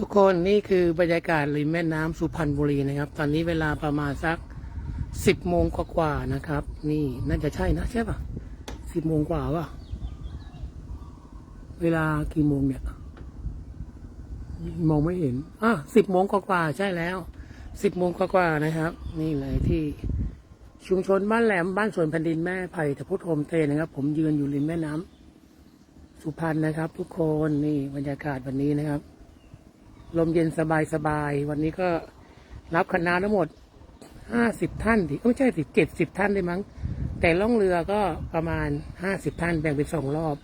ทุกคนนี่คือบรรยากาศริมแม่น้ำสุพรรณบุรีนะครับ ตอนนี้เวลาประมาณสักสิบโมงกว่าๆนะครับ นี่น่าจะใช่นะใช่ปะสิบโมงกว่าป่ะ เวลากี่โมงเนี่ย มองไม่เห็นอะสิบโมงกว่าๆใช่แล้วสิบโมงกว่าๆนะครับ นี่เลยที่ชุมชนบ้านแหลมบ้านสวนแผ่นดินแม่ไผ่ตะพุทโฮมเทนะครับ ผมยืนอยู่ริมแม่น้ำสุพรรณนะครับ ทุกคนนี่บรรยากาศวันนี้นะครับ ลมเย็นสบายสบายวันนี้ก็รับคณะทั้งหมดห้าสิบท่านดิไม่ใช่สิเจ็ดสิบท่านได้มั้ง แต่ล่องเรือก็ประมาณห้าสิบท่านแบ่งเป็นสองรอบ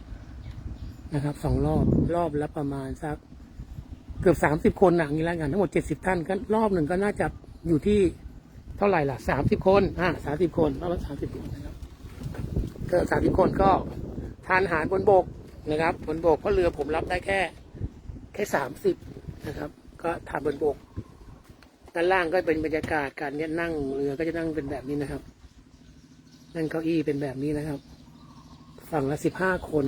นะครับสองรอบรอบละประมาณสักเกือบสามสิบคนนะอย่างนี้แล้วกันทั้งหมดเจ็ดสิบท่านก็รอบหนึ่งก็น่าจะอยู่ที่เท่าไหร่ล่ะสามสิบคนอ่าสามสิบคนรอบละสามสิบคนนะครับก็สามสิบคนก็ทานอาหารบนบกนะครับ บนบกเพราะเรือผมรับได้แค่ แค่สามสิบ นะครับ ก็ทาบนบกด้านล่างก็เป็นบรรยากาศการเนี่ยนั่งเรือก็จะนั่งเป็นแบบนี้นะครับ นั่งเก้าอี้เป็นแบบนี้นะครับ ฝั่งละสิบห้าคน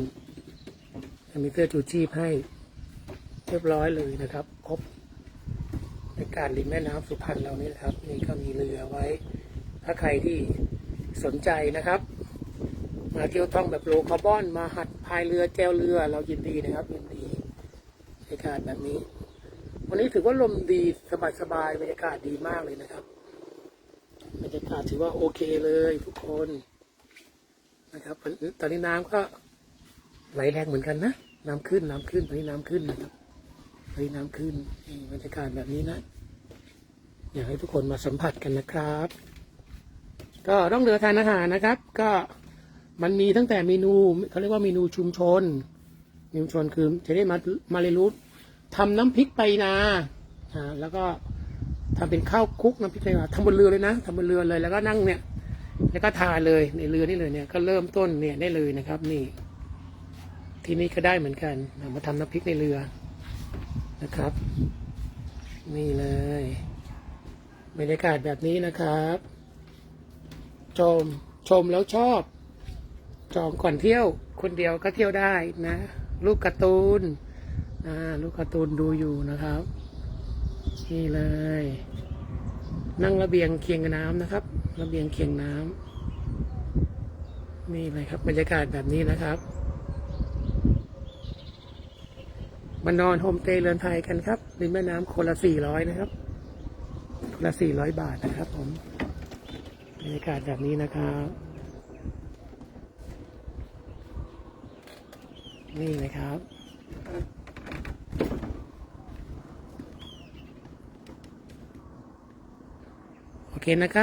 มีเสื้อชูชีพให้เรียบร้อยเลยนะครับ ครบในการริมแม่น้ำสุพรรณเรานี่นะครับ นี่ก็มีเรือไว้ ถ้าใครที่สนใจนะครับ มาเที่ยวท่องแบบโลคาร์บอน มาหัดพายเรือแจวเรือเรายินดีนะครับยินดีบรรยากาศแบบนี้ วันนี้ถือว่าลมดีสบายๆบรรยากาศดีมากเลยนะครับบรรยากาศถือว่าโอเคเลยทุกคนนะครับ ตอนนี้น้ำก็ไหลแรงเหมือนกันนะน้ำขึ้นน้ำขึ้นตอนนี้น้ำขึ้นนะครับตอนนี้น้ำขึ้นบรรยากาศแบบนี้นะอยากให้ทุกคนมาสัมผัสกันนะครับ ก็ต้องเรือทานอาหารนะครับ ก็มันมีตั้งแต่เมนูเขาเรียกว่าเมนูชุมชนเมนูชุมชนคือจะได้มามาเรียนรู้ ทำน้ำพริกไปนาอ่าแล้วก็ทำเป็นข้าวคุกน้ำพริกไปนาทำบนเรือเลยนะทำบนเรือเลยแล้วก็นั่งเนี่ย แล้วก็ทานเลยในเรือนี่เลยเนี่ยก็เริ่มต้นเนี่ยได้เลยนะครับ นี่ ที่นี่ก็ได้เหมือนกันมาทำน้ำพริกในเรือนะครับ นี่เลยบรรยากาศแบบนี้นะครับชมชมแล้วชอบ จองก่อนเที่ยวคนเดียวก็เที่ยวได้นะลูกการ์ตูน ลูกการ์ตูนดูอยู่นะครับ นี่เลย นั่งระเบียงเคียงน้ำนะครับ ระเบียงเคียงน้ำนี่เลยครับบรรยากาศแบบนี้นะครับมานอนโฮมสเตย์เรือนไทยกันครับริมแม่น้ำคนละสี่ร้อยนะครับคนละสี่ร้อยบาทนะครับผมบรรยากาศแบบนี้นะครับนี่เลยครับ ఓకేనాక